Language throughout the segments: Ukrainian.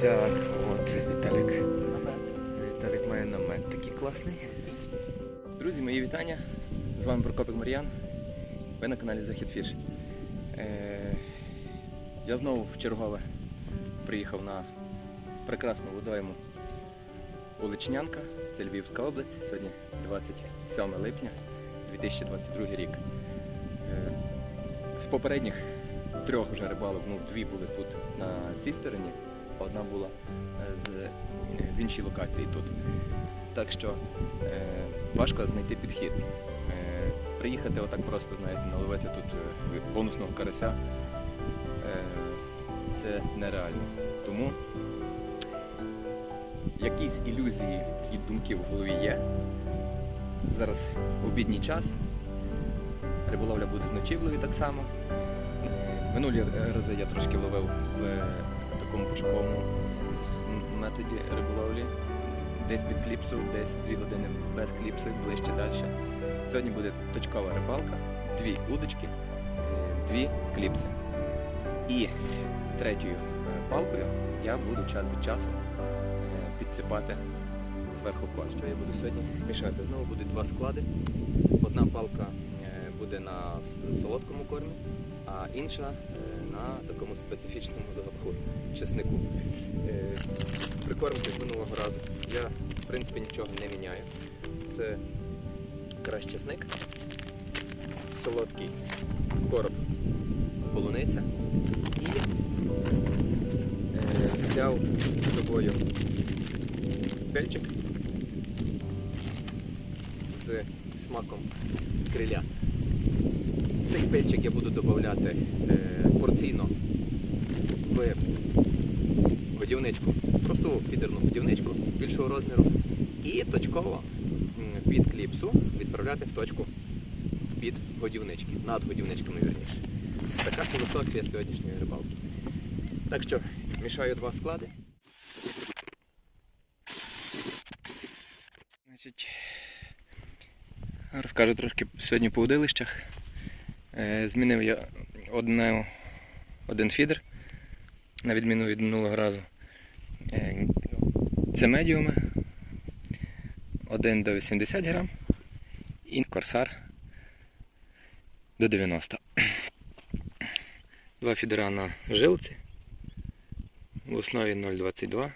Так, от Віталік. Віталік має намет такий класний. Друзі, мої вітання. З вами Прокопик Мар'ян. Ви на каналі Захід Фіш. Е, я знову в чергове приїхав на прекрасну водойму Уличнянка. Це Львівська область. Сьогодні 27 липня 2022 рік. Е, з попередніх трьох вже рибалок, ну дві були тут на цій стороні, одна була е, з, е, в іншій локації тут. Так що е, важко знайти підхід. Е, приїхати отак просто, знаєте, наловити тут е, бонусного карася е, це нереально. Тому якісь ілюзії і думки в голові є. Зараз обідній час. Риболовля буде з ночівлею так само. Минулі рази я трошки ловив в такому пошуковому методі риболовлі. Десь під кліпсу, десь 2 години без кліпси, ближче далі. Сьогодні буде точкова рибалка, дві удочки, е, дві кліпси. І третьою е, палкою я буду час від часу е, підсипати зверху корм. Що я буду сьогодні мішати? Знову будуть два склади. Одна палка буде на солодкому кормі, а інша е, на такому специфічному запаху чеснику. Е, Прикормки минулого разу я в принципі нічого не міняю. Це краще чесник, солодкий короб полуниця і е, взяв з собою пельчик з смаком криля. Цей пельчик я буду додавати е, порційно в годівничку, просту фідерну годівничку більшого розміру, і точково м, під кліпсу відправляти в точку під годівнички, над годівничками вірніше. Така філософія сьогоднішньої рибалки. Так що мішаю два склади. Значить, розкажу трошки сьогодні по удилищах. Е, Змінив я одне, один фідер, на відміну від минулого разу. Е, Це медіуми. Один до 80 грам і корсар до 90. Два фідера на жилці. В основі 0,22.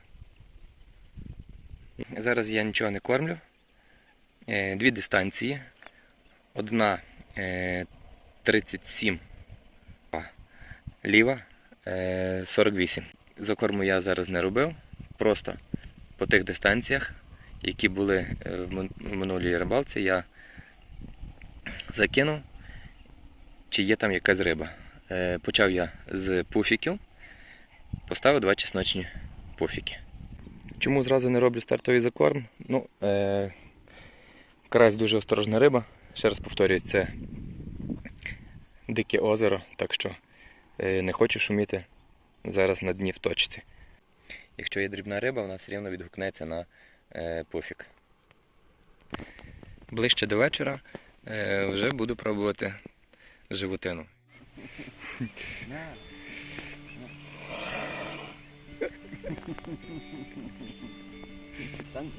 Зараз я нічого не кормлю. Е, Дві дистанції. Одна 37, ліва е, 48. Закорму я зараз не робив. Просто по тих дистанціях, які були е, в минулій рибалці, я закинув, чи є там якась риба. Е, Почав я з пуфіків, поставив два чесночні пуфіки. Чому зразу не роблю стартовий закорм? Ну, е, карась дуже осторожна риба. Ще раз повторюю, це дике озеро, так що е, не хочу шуміти зараз на дні в точці. Якщо є дрібна риба, вона все рівно відгукнеться на е, пуфік. Ближче до вечора е, вже буду пробувати животину.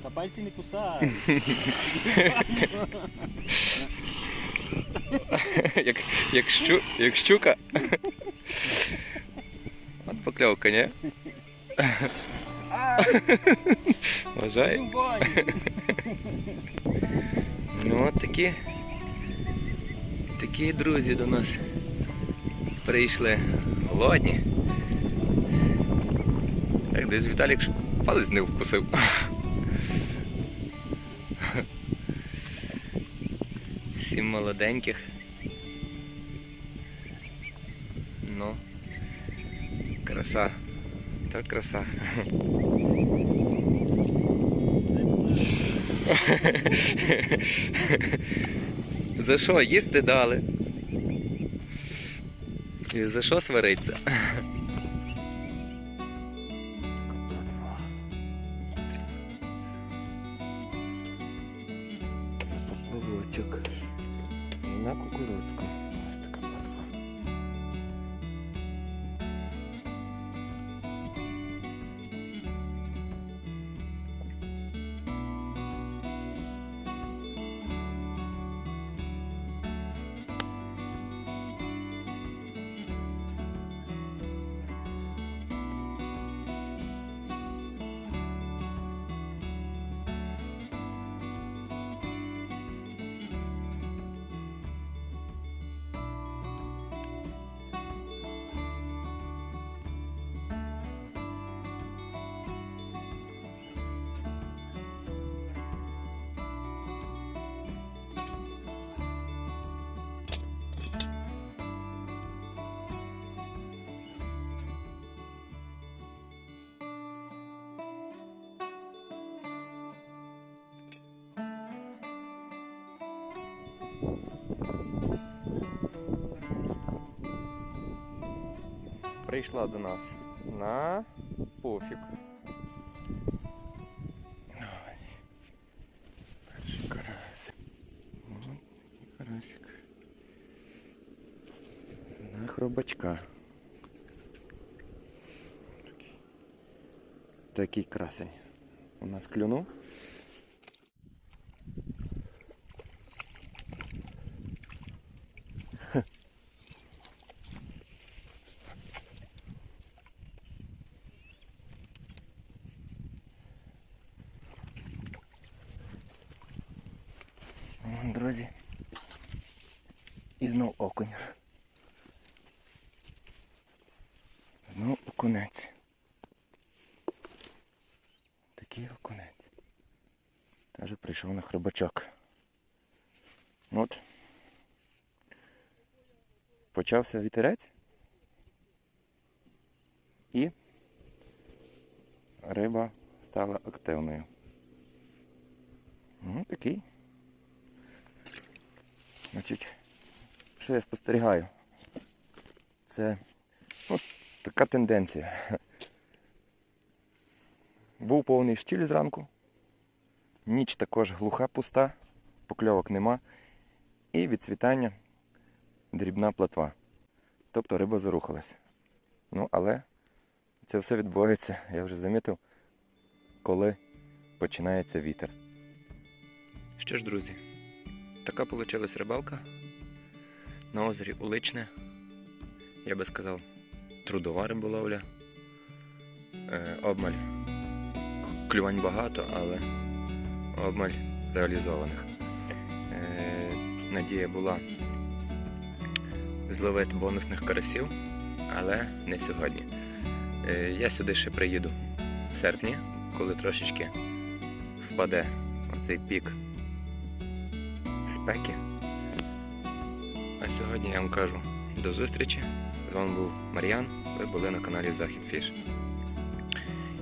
Та, пальці не кусай. як, як, щу, як щука. От покльовка, ні? Вважає? Ну от такі. Такі друзі до нас прийшли голодні. Так, десь Віталік палець не вкусив. Сім молоденьких. Ну, краса. Та краса. За що їсти дали? І за що свариться? Поплавочок. На кукурудзку. Ось така Прийшла до нас на пофіг. Ось. Перший. На хробачка. Такий красень. У нас клюнув. Друзі. І знов окунь. Знов окунець. Такий окунець. Теж прийшов на хребачок. От. Почався вітерець. І риба стала активною. Ну, такий. Значить, що я спостерігаю? Це от така тенденція. Був повний штіль зранку, ніч також глуха, пуста, покльовок нема. І від світання дрібна платва. Тобто риба зарухалась. Ну, але це все відбувається, я вже замітив, коли починається вітер. Що ж, друзі, така вийшла рибалка на озері Уличне. Я би сказав, трудова риболовля. Е, обмаль клювань багато, але обмаль реалізованих. Е, надія була зловити бонусних карасів, але не сьогодні. Е, я сюди ще приїду в серпні, коли трошечки впаде оцей пік спеки. А сьогодні я вам кажу до зустрічі. З вами був Мар'ян. Ви були на каналі Захід Фіш.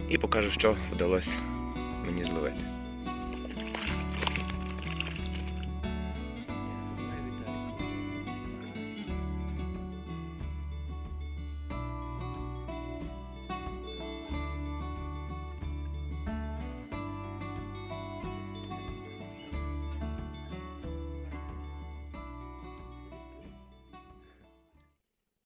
І покажу, що вдалося мені зловити.